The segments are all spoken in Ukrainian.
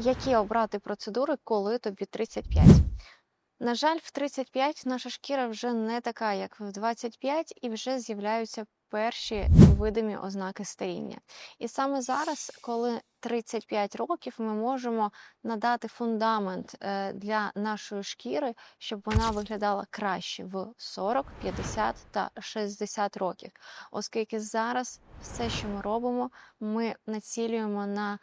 Які обрати процедури, коли тобі 35? На жаль, в 35 наша шкіра вже не така, як в 25, і вже з'являються перші видимі ознаки старіння. І саме зараз, коли 35 років, ми можемо надати фундамент е, для нашої шкіри, щоб вона виглядала краще в 40, 50 та 60 років. Оскільки зараз все, що ми робимо, ми націлюємо на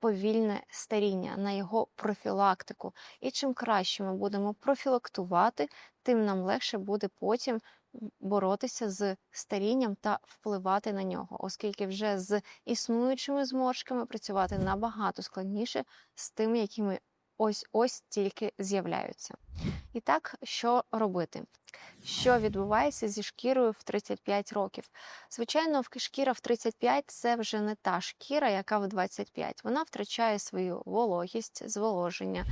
повільне старіння, на його профілактику. І чим краще ми будемо профілактувати, тим нам легше буде потім боротися з старінням та впливати на нього, оскільки вже з існуючими зморшками працювати набагато складніше з тими, якими ось ось тільки з'являються. І так, що робити? Що відбувається зі шкірою в 35 років? Звичайно, шкіра в 35 це вже не та шкіра, яка в 25. Вона втрачає свою вологість, зволоження,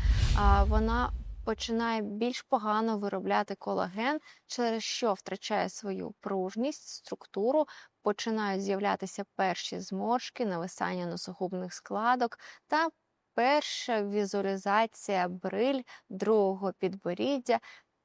вона починає більш погано виробляти колаген, через що втрачає свою пружність, структуру, починають з'являтися перші зморшки, нависання носогубних складок та перша візуалізація бриль, другого підборіддя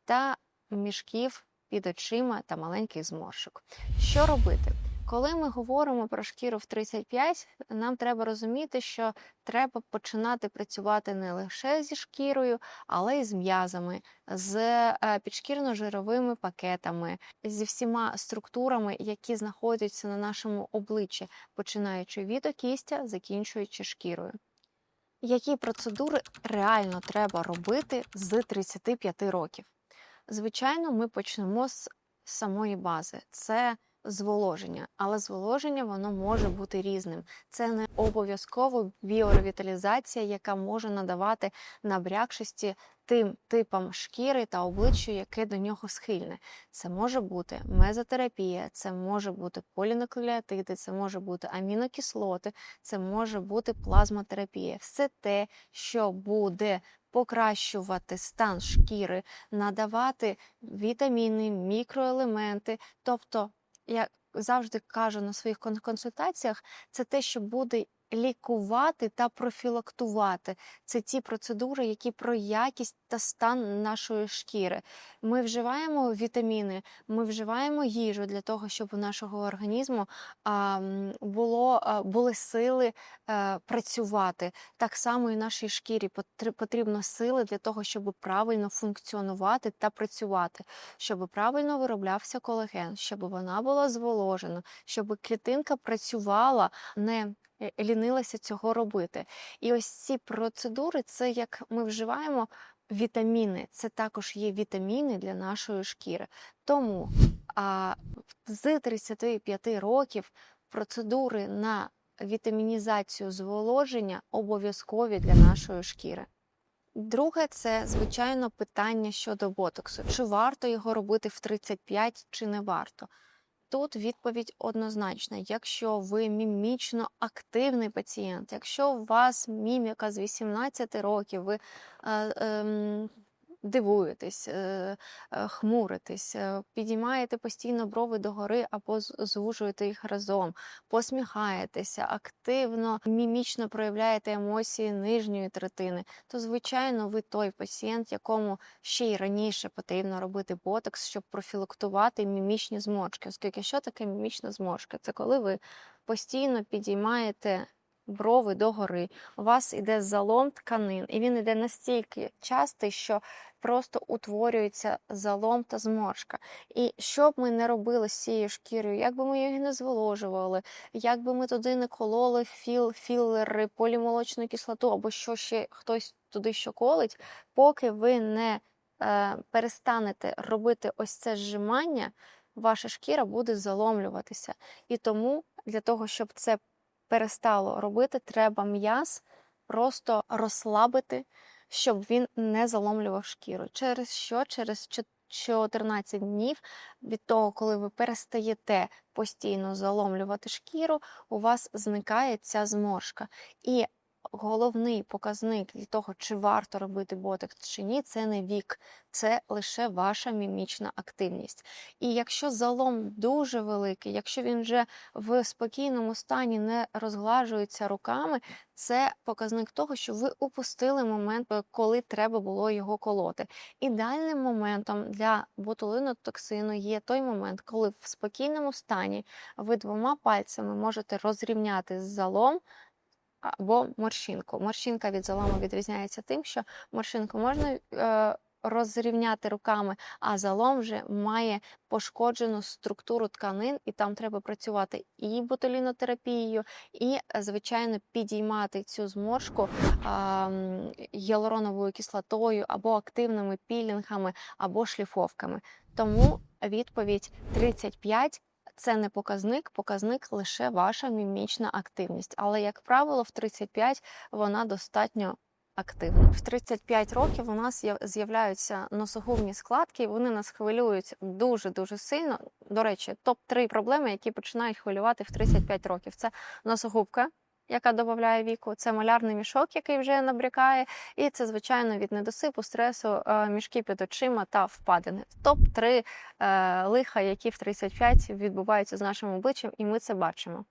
та мішків під очима та маленьких зморшок. Що робити? Коли ми говоримо про шкіру в 35, нам треба розуміти, що треба починати працювати не лише зі шкірою, але й з м'язами, з е, підшкірно-жировими пакетами, зі всіма структурами, які знаходяться на нашому обличчі, починаючи від окістя, закінчуючи шкірою. Які процедури реально треба робити з 35 років? Звичайно, ми почнемо з самої бази. Це зволоження, але зволоження воно може бути різним. Це не обов'язково біоревіталізація, яка може надавати набрякшості тим типам шкіри та обличчя, яке до нього схильне. Це може бути мезотерапія, це може бути полінуклеотиди, це може бути амінокислоти, це може бути плазмотерапія. Все те, що буде покращувати стан шкіри, надавати вітаміни, мікроелементи. Тобто, я завжди кажу на своїх кон- консультаціях, це те, що буде лікувати та профілактувати. Це ті процедури, які про якість та стан нашої шкіри. Ми вживаємо вітаміни, ми вживаємо їжу для того, щоб у нашого організму було, були сили е, працювати. Так само і нашій шкірі потр- потрібно сили для того, щоб правильно функціонувати та працювати, щоб правильно вироблявся колаген, щоб вона була зволожена, щоб клітинка працювала, не лінилася цього робити. І ось ці процедури, це як ми вживаємо вітаміни, це також є вітаміни для нашої шкіри. Тому а, з 35 років процедури на вітамінізацію зволоження обов'язкові для нашої шкіри. Друге, це звичайно питання щодо ботоксу. Чи варто його робити в 35, чи не варто? Тут відповідь однозначна. Якщо ви мімічно активний пацієнт, якщо у вас міміка з 18 років, ви е, ем, дивуєтесь, е, е, хмуритесь, е, підіймаєте постійно брови догори або звужуєте їх разом, посміхаєтеся, активно мімічно проявляєте емоції нижньої третини, то звичайно ви той пацієнт, якому ще й раніше потрібно робити ботокс, щоб профілактувати мімічні зморшки. Оскільки що таке мімічна зморшка? Це коли ви постійно підіймаєте брови догори, у вас іде залом тканин, і він іде настільки частий, що просто утворюється залом та зморшка. І що б ми не робили з цією шкірою, як би ми її не зволожували, як би ми туди не кололи філ, філери, полімолочну кислоту або що ще хтось туди що колить, поки ви не е, перестанете робити ось це зжимання, ваша шкіра буде заломлюватися. І тому для того, щоб це перестало робити, треба м'яз просто розслабити, щоб він не заломлював шкіру. Через що? Через 14 днів від того, коли ви перестаєте постійно заломлювати шкіру, у вас зникає ця зморшка. І головний показник для того, чи варто робити ботекс чи ні, це не вік, це лише ваша мімічна активність. І якщо залом дуже великий, якщо він вже в спокійному стані не розглажується руками, це показник того, що ви упустили момент, е, коли треба було його колоти. Ідеальним моментом для ботулинотоксину є той момент, коли в спокійному стані ви двома пальцями можете розрівняти залом або морщинку. Морщинка від залому відрізняється тим, що морщинку можна е, розрівняти руками, а залом вже має пошкоджену структуру тканин, і там треба працювати і ботулінотерапією, і, звичайно, підіймати цю зморшку гіалуроновою кислотою або активними пілінгами, або шліфовками. Тому відповідь 35 це не показник, показник лише ваша мімічна активність. Але, як правило, в 35 вона достатньо активна. В 35 років у нас з'являються носогубні складки, і вони нас хвилюють дуже-дуже сильно. До речі, топ-3 проблеми, які починають хвилювати в 35 років. Це носогубка, яка додає віку, це малярний мішок, який вже набрякає, і це, звичайно, від недосипу, стресу, е, мішки під очима та впадини. Топ-3 е, лиха, які в 35 відбуваються з нашим обличчям, і ми це бачимо.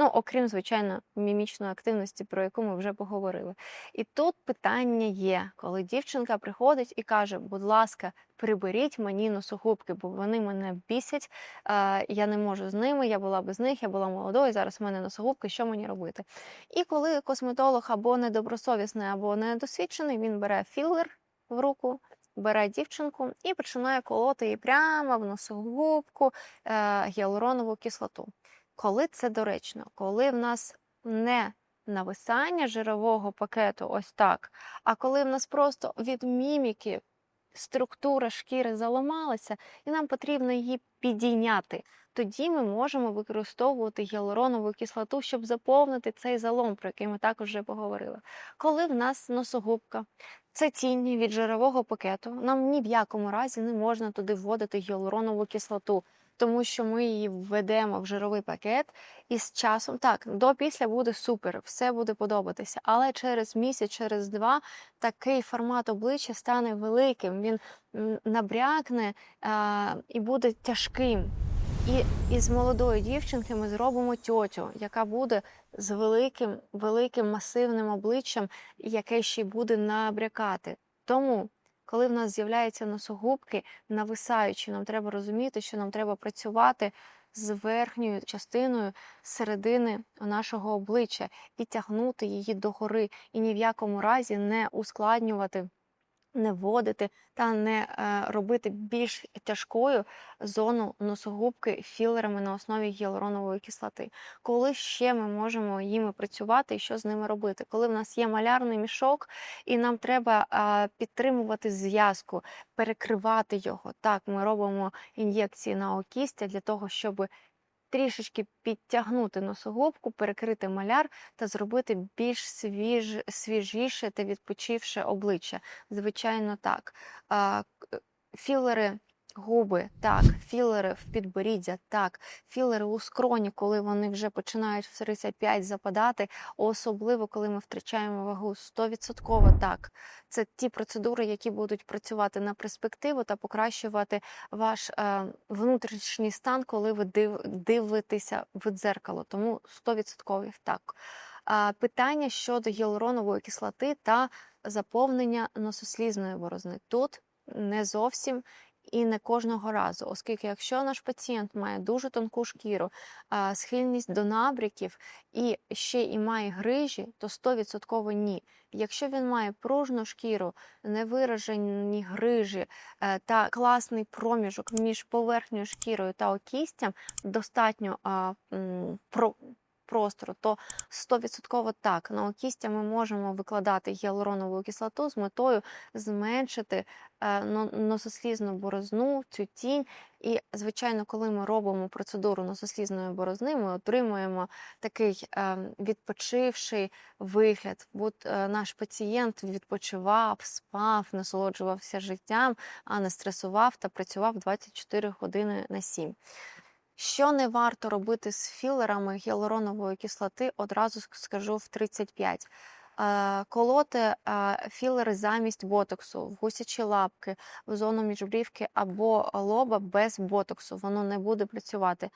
Ну, окрім, звичайно, мімічної активності, про яку ми вже поговорили. І тут питання є, коли дівчинка приходить і каже: будь ласка, приберіть мені носогубки, бо вони мене бісять, е, я не можу з ними, я була без них, я була молодою, зараз в мене носогубки, що мені робити? І коли косметолог або недобросовісний, або недосвідчений, він бере філер в руку. Бере дівчинку і починає колоти їй прямо в носогубку е, гіалуронову кислоту. Коли це доречно, коли в нас не нависання жирового пакету, ось так, а коли в нас просто від міміки структура шкіри заламалася, і нам потрібно її підійняти, тоді ми можемо використовувати гіалуронову кислоту, щоб заповнити цей залом, про який ми також вже поговорили. Коли в нас носогубка, це тінь від жирового пакету, нам ні в якому разі не можна туди вводити гіалуронову кислоту тому що ми її введемо в жировий пакет, і з часом так до після буде супер, все буде подобатися. Але через місяць, через два такий формат обличчя стане великим. Він набрякне а, і буде тяжким. І із молодої дівчинки ми зробимо тьотю, яка буде з великим, великим масивним обличчям, яке ще й буде набрякати. Тому коли в нас з'являються носогубки, нависаючи, нам треба розуміти, що нам треба працювати з верхньою частиною середини нашого обличчя і тягнути її догори, і ні в якому разі не ускладнювати. Не вводити та не е, робити більш тяжкою зону носогубки філерами на основі гіалуронової кислоти. Коли ще ми можемо їми працювати і що з ними робити? Коли в нас є малярний мішок, і нам треба підтримувати зв'язку, перекривати його. Так, ми робимо ін'єкції на окістя для того, щоб трішечки підтягнути носогубку, перекрити маляр та зробити більш свіж, свіжіше та відпочивше обличчя. Звичайно, так. Філери. Губи, так, філери в підборіддя, так, філери у скроні, коли вони вже починають в 35 западати, особливо коли ми втрачаємо вагу, 100% так. Це ті процедури, які будуть працювати на перспективу та покращувати ваш е, внутрішній стан, коли ви див, дивитеся в дзеркало. Тому 100% так. А, питання щодо гіалуронової кислоти та заповнення носослізної борозни. Тут не зовсім і не кожного разу, оскільки якщо наш пацієнт має дуже тонку шкіру, схильність до набряків і ще і має грижі, то 100% ні. Якщо він має пружну шкіру, невиражені грижі е, та класний проміжок між поверхньою шкірою та окістям, достатньо про, простору, то 100% так. На окістя ми можемо викладати гіалуронову кислоту з метою зменшити е, носослізну борозну, цю тінь. І, звичайно, коли ми робимо процедуру носослізної борозни, ми отримуємо такий е, відпочивший вигляд. От е, наш пацієнт відпочивав, спав, насолоджувався життям, а не стресував та працював 24 години на 7. Що не варто робити з філерами гіалуронової кислоти, одразу скажу в 35. е, колоти е, філери замість ботоксу в гусячі лапки, в зону міжбрівки або лоба без ботоксу. Воно не буде працювати.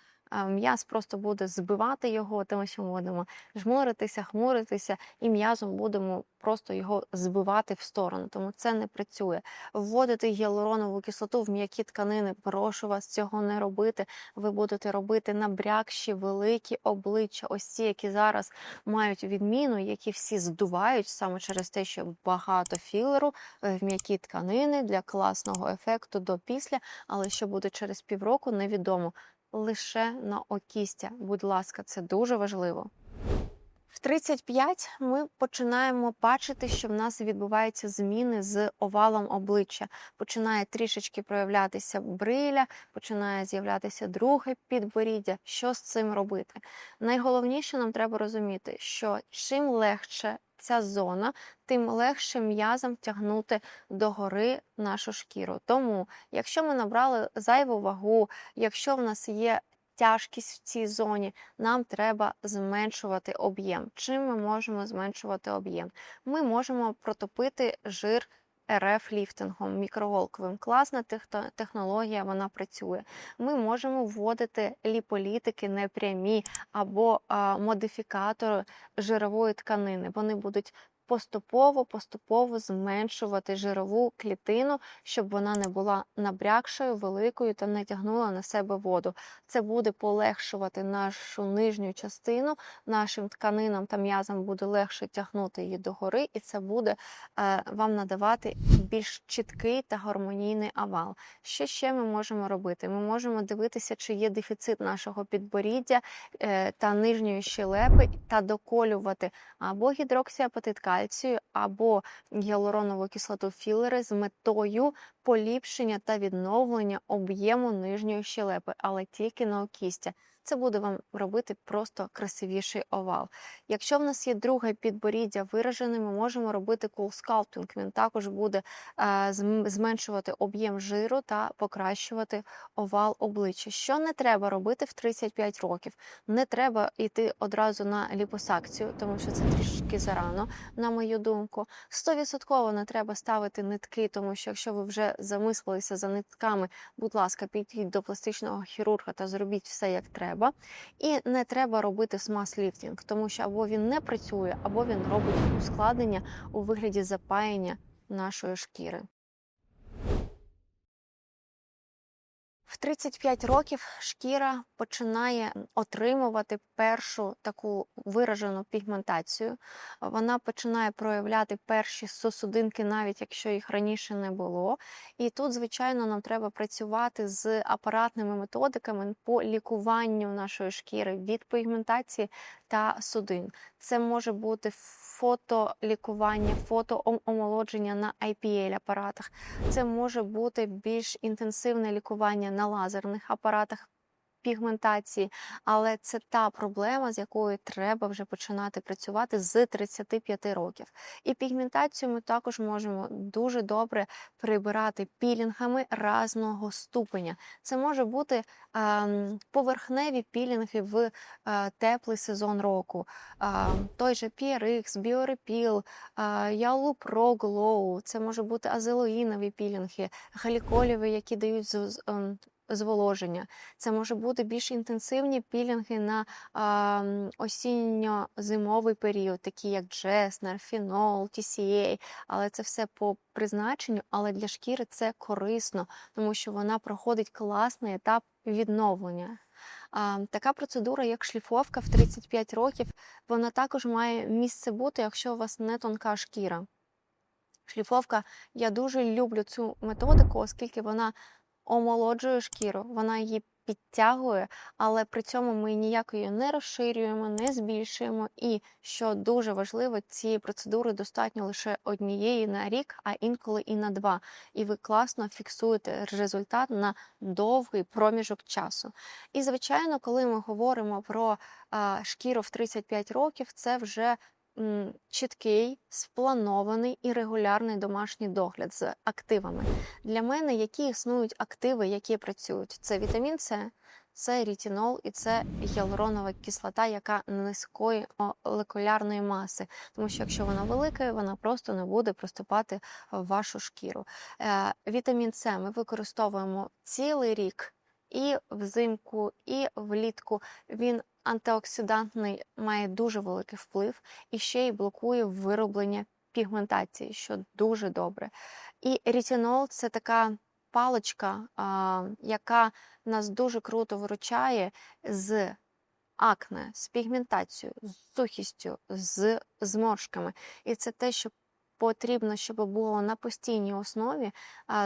М'яз просто буде збивати його, тому що ми будемо жмуритися, хмуритися, і м'язом будемо просто його збивати в сторону. Тому це не працює. Вводити гіалуронову кислоту в м'які тканини, прошу вас цього не робити. Ви будете робити набрякші великі обличчя, ось ці, які зараз мають відміну, які всі здувають саме через те, що багато філеру е, в м'які тканини для класного ефекту до після, але що буде через півроку, невідомо. Лише на окістя. Будь ласка, це дуже важливо. В 35 ми починаємо бачити, що в нас відбуваються зміни з овалом обличчя. Починає трішечки проявлятися бриля, починає з'являтися друге підборіддя. Що з цим робити? Найголовніше нам треба розуміти, що чим легше ця зона, тим легше м'язом тягнути догори нашу шкіру. Тому, якщо ми набрали зайву вагу, якщо в нас є тяжкість в цій зоні, нам треба зменшувати об'єм. Чим ми можемо зменшувати об'єм? Ми можемо протопити жир. РФ ліфтингом, мікроголковим. Класна технологія, вона працює. Ми можемо вводити ліполітики непрямі або модифікатори жирової тканини. Вони будуть поступово, поступово зменшувати жирову клітину, щоб вона не була набрякшою, великою та не тягнула на себе воду. Це буде полегшувати нашу нижню частину, нашим тканинам та м'язам буде легше тягнути її догори, і це буде е, вам надавати більш чіткий та гармонійний овал. Що ще ми можемо робити? Ми можемо дивитися, чи є дефіцит нашого підборіддя е, та нижньої щелепи, та доколювати або гідроксіапатит кальцію, або гіалуронову кислоту філери з метою поліпшення та відновлення об'єму нижньої щелепи, але тільки на окістя. Це буде вам робити просто красивіший овал. Якщо в нас є друге підборіддя виражене, ми можемо робити cool sculpting. Він також буде е, зменшувати об'єм жиру та покращувати овал обличчя. Що не треба робити в 35 років? Не треба йти одразу на ліпосакцію, тому що це трішки зарано, на мою думку. 100% не треба ставити нитки, тому що якщо ви вже замислилися за нитками, будь ласка, підіть до пластичного хірурга та зробіть все як треба. І не треба робити смаз-ліфтінг, тому що або він не працює, або він робить ускладнення у вигляді запаяння нашої шкіри. В 35 років шкіра починає отримувати першу таку виражену пігментацію. Вона починає проявляти перші сосудинки, навіть якщо їх раніше не було. І тут, звичайно, нам треба працювати з апаратними методиками по лікуванню нашої шкіри від пігментації та судин. Це може бути фотолікування, фотоомолодження на IPL апаратах. Це може бути більш інтенсивне лікування на лазерних апаратах пігментації, але це та проблема, з якою треба вже починати працювати з 35 років. І пігментацію ми також можемо дуже добре прибирати пілінгами різного ступеня. Це може бути ем, поверхневі пілінги в е, теплий сезон року. Ем, той же PRX, Біорепіл, Ялу Pro Glow, це може бути азелоїнові пілінги, гліколіві, які дають з- ем, зволоження. Це може бути більш інтенсивні пілінги на осінньо-зимовий період, такі як Джеснер, Фінол, TCA, але це все по призначенню, але для шкіри це корисно, тому що вона проходить класний етап відновлення. Така процедура, як шліфовка в 35 років, вона також має місце бути, якщо у вас не тонка шкіра. Шліфовка, я дуже люблю цю методику, оскільки вона омолоджує шкіру, вона її підтягує, але при цьому ми ніяк її не розширюємо, не збільшуємо. І що дуже важливо, цієї процедури достатньо лише однієї на рік, а інколи і на два. І ви класно фіксуєте результат на довгий проміжок часу. І, звичайно, коли ми говоримо про шкіру в 35 років, це вже чіткий, спланований і регулярний домашній догляд з активами. Для мене які існують активи, які працюють. Це вітамін С, це рітінол і це гіалуронова кислота, яка низької молекулярної маси. Тому що якщо вона велика, вона просто не буде проступати в вашу шкіру. Е, Вітамін С ми використовуємо цілий рік і взимку, і влітку. Він антиоксидантний, має дуже великий вплив і ще й блокує вироблення пігментації, що дуже добре. І рітінол це така паличка, а, яка нас дуже круто виручає з акне, з пігментацією, з сухістю, з зморшками. І це те, що потрібно, щоб було на постійній основі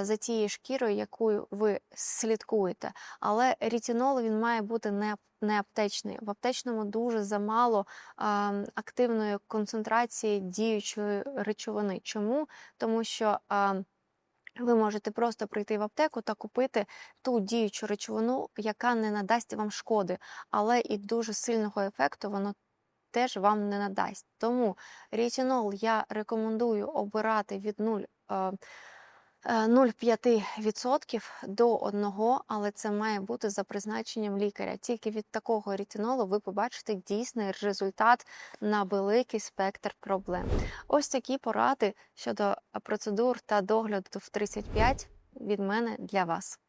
за тією шкірою, якою ви слідкуєте. Але рітінол він має бути не не аптечний. В аптечному дуже замало а, активної концентрації діючої речовини. Чому? Тому що а, ви можете просто прийти в аптеку та купити ту діючу речовину, яка не надасть вам шкоди, але і дуже сильного ефекту воно теж вам не надасть. Тому рітінол я рекомендую обирати від 0. е, е, 0,5% до 1, але це має бути за призначенням лікаря. Тільки від такого рітинолу ви побачите дійсний результат на великий спектр проблем. Ось такі поради щодо процедур та догляду в 35 від мене для вас.